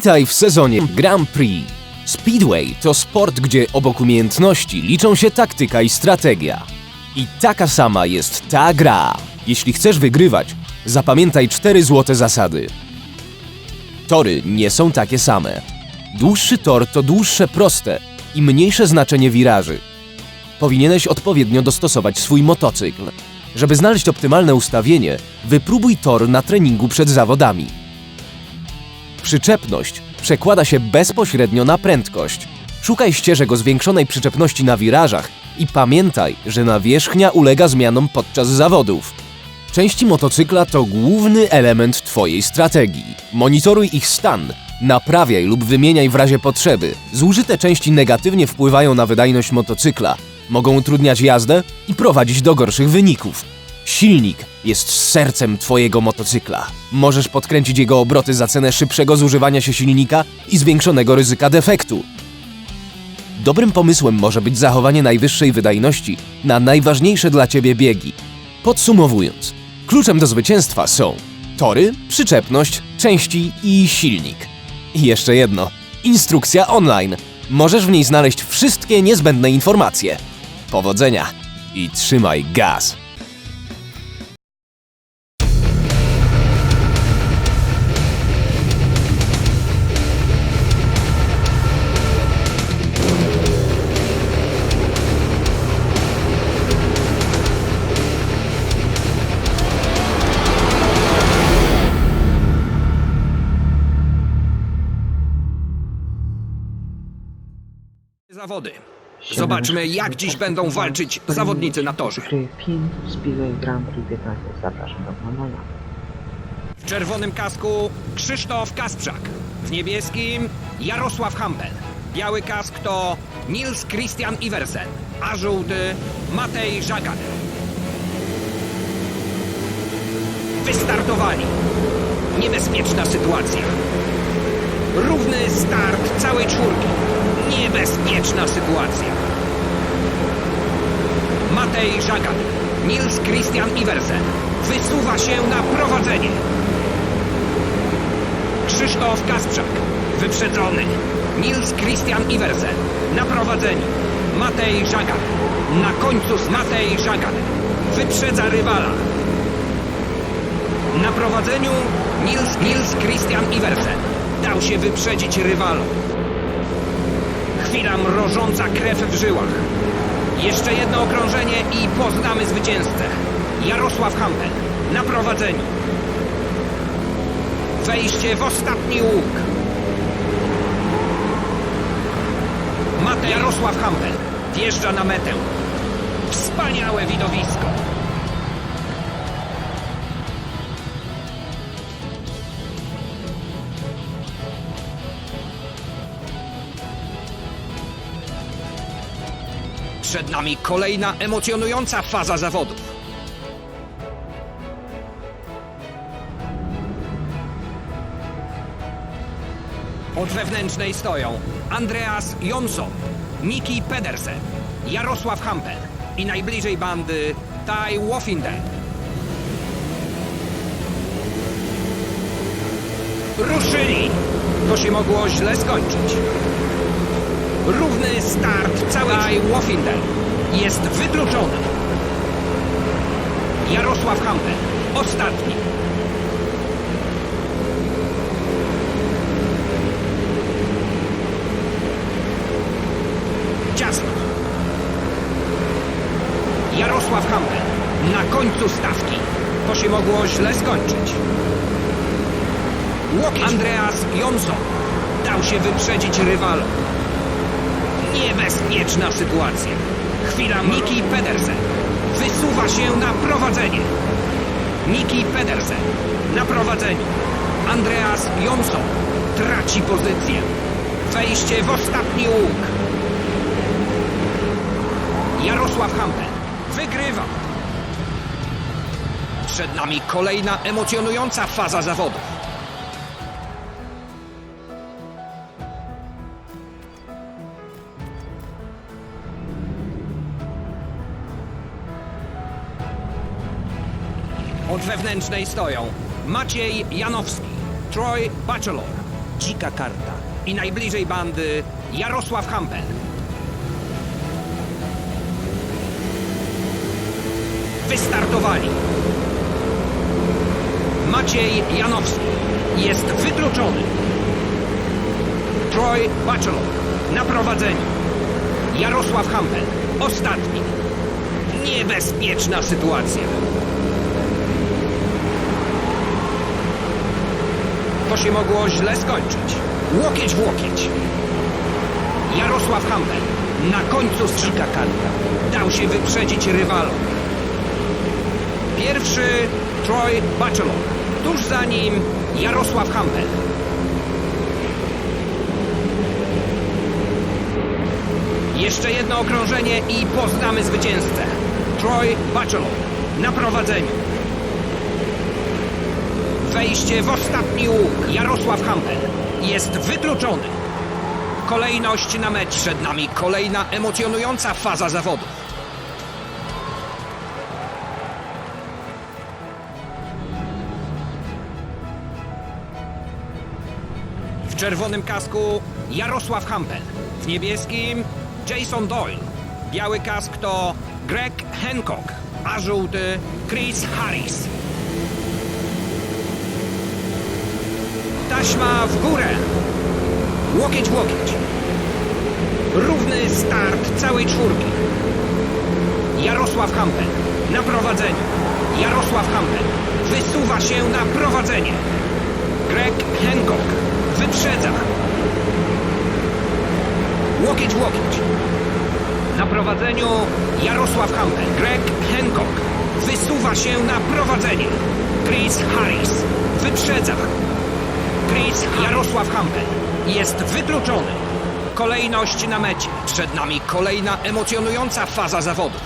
Witaj w sezonie Grand Prix. Speedway to sport, gdzie obok umiejętności liczą się taktyka i strategia. I taka sama jest ta gra. Jeśli chcesz wygrywać, zapamiętaj cztery złote zasady. Tory nie są takie same. Dłuższy tor to dłuższe proste i mniejsze znaczenie wiraży. Powinieneś odpowiednio dostosować swój motocykl. Żeby znaleźć optymalne ustawienie, wypróbuj tor na treningu przed zawodami. Przyczepność przekłada się bezpośrednio na prędkość. Szukaj ścieżek o zwiększonej przyczepności na wirażach i pamiętaj, że nawierzchnia ulega zmianom podczas zawodów. Części motocykla to główny element Twojej strategii. Monitoruj ich stan, naprawiaj lub wymieniaj w razie potrzeby. Zużyte części negatywnie wpływają na wydajność motocykla, mogą utrudniać jazdę i prowadzić do gorszych wyników. Silnik jest sercem Twojego motocykla. Możesz podkręcić jego obroty za cenę szybszego zużywania się silnika i zwiększonego ryzyka defektu. Dobrym pomysłem może być zachowanie najwyższej wydajności na najważniejsze dla Ciebie biegi. Podsumowując, kluczem do zwycięstwa są tory, przyczepność, części i silnik. I jeszcze jedno: instrukcja online. Możesz w niej znaleźć wszystkie niezbędne informacje. Powodzenia i trzymaj gaz. Zawody. Zobaczmy, jak dziś będą walczyć zawodnicy na torze. Gry Film Speedway Grand Prix 15. Zapraszam do oglądania. W czerwonym kasku Krzysztof Kasprzak. W niebieskim Jarosław Hampel. Biały kask to Nils Christian Iversen, a żółty Matej Żagan. Wystartowali. Niebezpieczna sytuacja. Równy start całej czwórki. Niebezpieczna sytuacja. Matej Żagan, Nils Christian Iversen wysuwa się na prowadzenie. Krzysztof Kasprzak, wyprzedzony. Nils Christian Iversen na prowadzeniu. Matej Żagan, na końcu z Matej Żagan, wyprzedza rywala. Na prowadzeniu Nils, Nils Christian Iversen dał się wyprzedzić rywalom. Chwila mrożąca krew w żyłach. Jeszcze jedno okrążenie i poznamy zwycięzcę. Jarosław Hampel na prowadzeniu. Wejście w ostatni łuk. Matej Jarosław Hampel wjeżdża na metę. Wspaniałe widowisko. Przed nami kolejna emocjonująca faza zawodów. Od wewnętrznej stoją Andreas Jonsson, Niki Pedersen, Jarosław Hampel i najbliżej bandy Tai Wofinden. Ruszyli! To się mogło źle skończyć. Równy start całej Wofinden jest wykluczony. Jarosław Hampel, ostatni. Ciasno. Jarosław Hampel na końcu stawki. To się mogło źle skończyć. Łokieć. Andreas Jonsson dał się wyprzedzić rywalom. Niebezpieczna sytuacja. Chwila Niki Pedersen wysuwa się na prowadzenie. Niki Pedersen na prowadzeniu. Andreas Jonsson traci pozycję. Wejście w ostatni łuk. Jarosław Hampel wygrywa. Przed nami kolejna emocjonująca faza zawodów. Od wewnętrznej stoją Maciej Janowski, Troy Bachelor, Dzika Karta. I najbliżej bandy Jarosław Hampel. Wystartowali. Maciej Janowski jest wykluczony. Troy Bachelor na prowadzeniu. Jarosław Hampel ostatni. Niebezpieczna sytuacja. To się mogło źle skończyć. Łokieć w łokieć. Jarosław Hampel na końcu strzika karta. Dał się wyprzedzić rywalom. Pierwszy Troy Bachelor. Tuż za nim Jarosław Hampel. Jeszcze jedno okrążenie i poznamy zwycięzcę. Troy Bachelor na prowadzeniu. Wejście w ostatni łuk. Jarosław Hampel jest wykluczony. Kolejność na mecz. Przed nami kolejna emocjonująca faza zawodu. W czerwonym kasku Jarosław Hampel. W niebieskim Jason Doyle. Biały kask to Greg Hancock, a żółty Chris Harris. Taśma w górę. Łokieć łokieć. Równy start całej czwórki. Jarosław Hampel na prowadzeniu. Jarosław Hampel wysuwa się na prowadzenie. Greg Hancock wyprzedza. Łokieć łokieć. Na prowadzeniu Jarosław Hampel. Greg Hancock wysuwa się na prowadzenie. Chris Harris wyprzedza. Chris Jarosław Hampel jest wykluczony. Kolejność na mecie. Przed nami kolejna emocjonująca faza zawodu.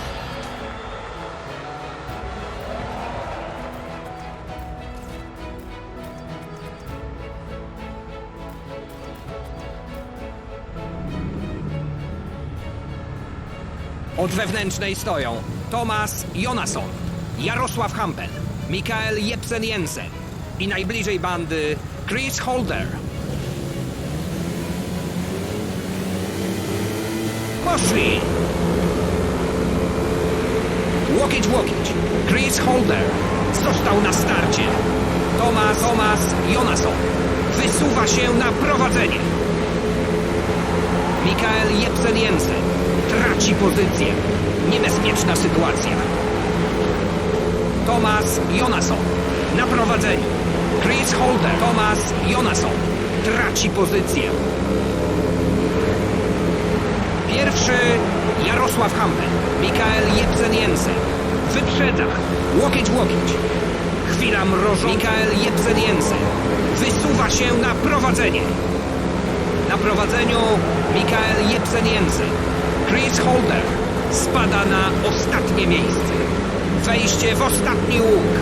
Od wewnętrznej stoją Tomasz Jonasson, Jarosław Hampel, Mikael Jepsen Jensen i najbliżej bandy Chris Holder. Poszli! Łokieć łokieć. Chris Holder został na starcie. Tomasz Tomasz Jonasson wysuwa się na prowadzenie. Mikael Jepsen Jensen traci pozycję. Niebezpieczna sytuacja. Tomasz Jonasson na prowadzeniu. Chris Holder. Tomasz Jonasson traci pozycję. Pierwszy Jarosław Hampel. Mikael Jepsen Jensen wyprzedza. Łokieć łokieć. Chwila mrożąca. Mikael Jepsen Jensen wysuwa się na prowadzenie. Na prowadzeniu Mikael Jepsen Jensen. Chris Holder spada na ostatnie miejsce. Wejście w ostatni łuk.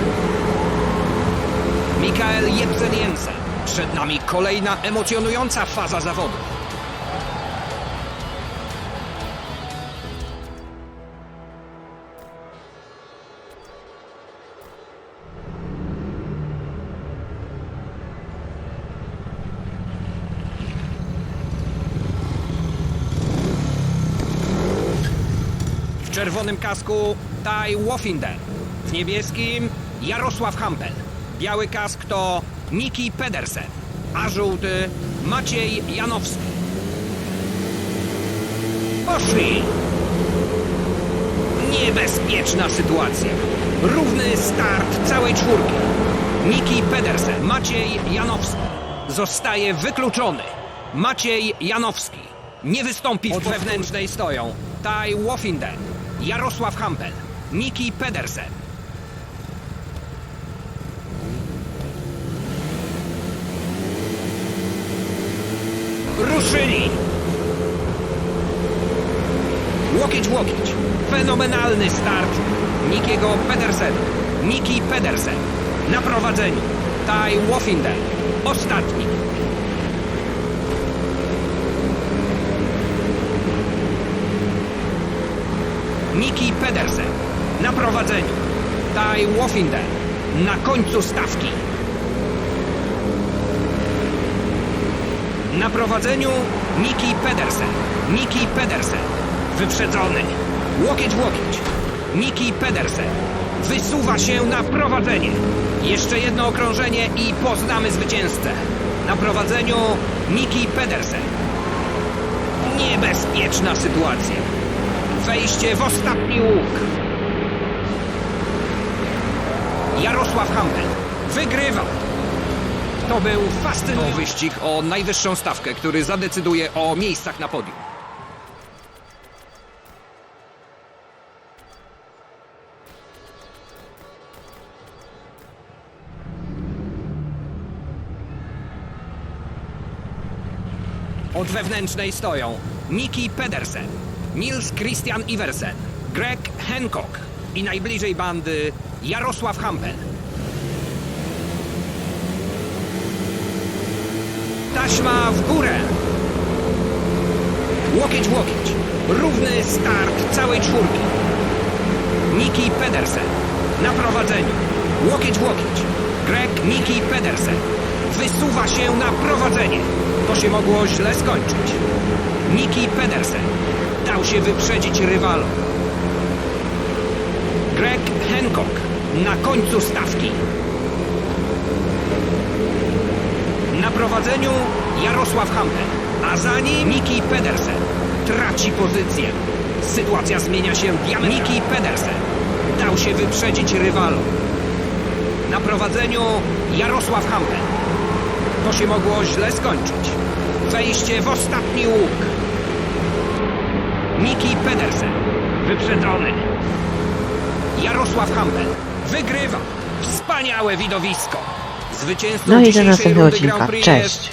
Mikael Jepsen Jensen. Przed nami kolejna emocjonująca faza zawodu. W czerwonym kasku Ty Woffinden. W niebieskim Jarosław Hampel. Biały kask to Niki Pedersen. A żółty Maciej Janowski. Poszli! Niebezpieczna sytuacja. Równy start całej czwórki. Niki Pedersen. Maciej Janowski. Zostaje wykluczony. Maciej Janowski. Nie wystąpi od wewnętrznej stoją. Ty Woffinden. Jarosław Hampel. Niki Pedersen. Ruszyli! Łokieć łokieć. Fenomenalny start Nikiego Pedersena. Niki Pedersen na prowadzeniu. Ty Woffinden. Ostatni. Niki Pedersen na prowadzeniu. Ty Woffinden na końcu stawki. Na prowadzeniu Niki Pedersen. Niki Pedersen. Wyprzedzony. Łokieć łokieć. Niki Pedersen. Wysuwa się na prowadzenie. Jeszcze jedno okrążenie i poznamy zwycięzcę. Na prowadzeniu Niki Pedersen. Niebezpieczna sytuacja. Wejście w ostatni łuk. Jarosław Hampel wygrywa. To był fascynujący wyścig o najwyższą stawkę, który zadecyduje o miejscach na podium. Od wewnętrznej stoją Niki Pedersen, Nils Christian Iversen, Greg Hancock i najbliżej bandy Jarosław Hampel. Taśma w górę! Łokieć łokieć. Równy start całej czwórki. Niki Pedersen na prowadzeniu. Łokieć łokieć. Greg Niki Pedersen wysuwa się na prowadzenie. To się mogło źle skończyć. Niki Pedersen dał się wyprzedzić rywalom. Greg Hancock na końcu stawki. Na prowadzeniu Jarosław Hampel, a za nim Niki Pedersen. Traci pozycję. Sytuacja zmienia się diametralnie. Niki Pedersen dał się wyprzedzić rywalom. Na prowadzeniu Jarosław Hampel. To się mogło źle skończyć. Wejście w ostatni łuk. Niki Pedersen. Wyprzedzony. Jarosław Hampel wygrywa. Wspaniałe widowisko. No i do następnego odcinka. Cześć.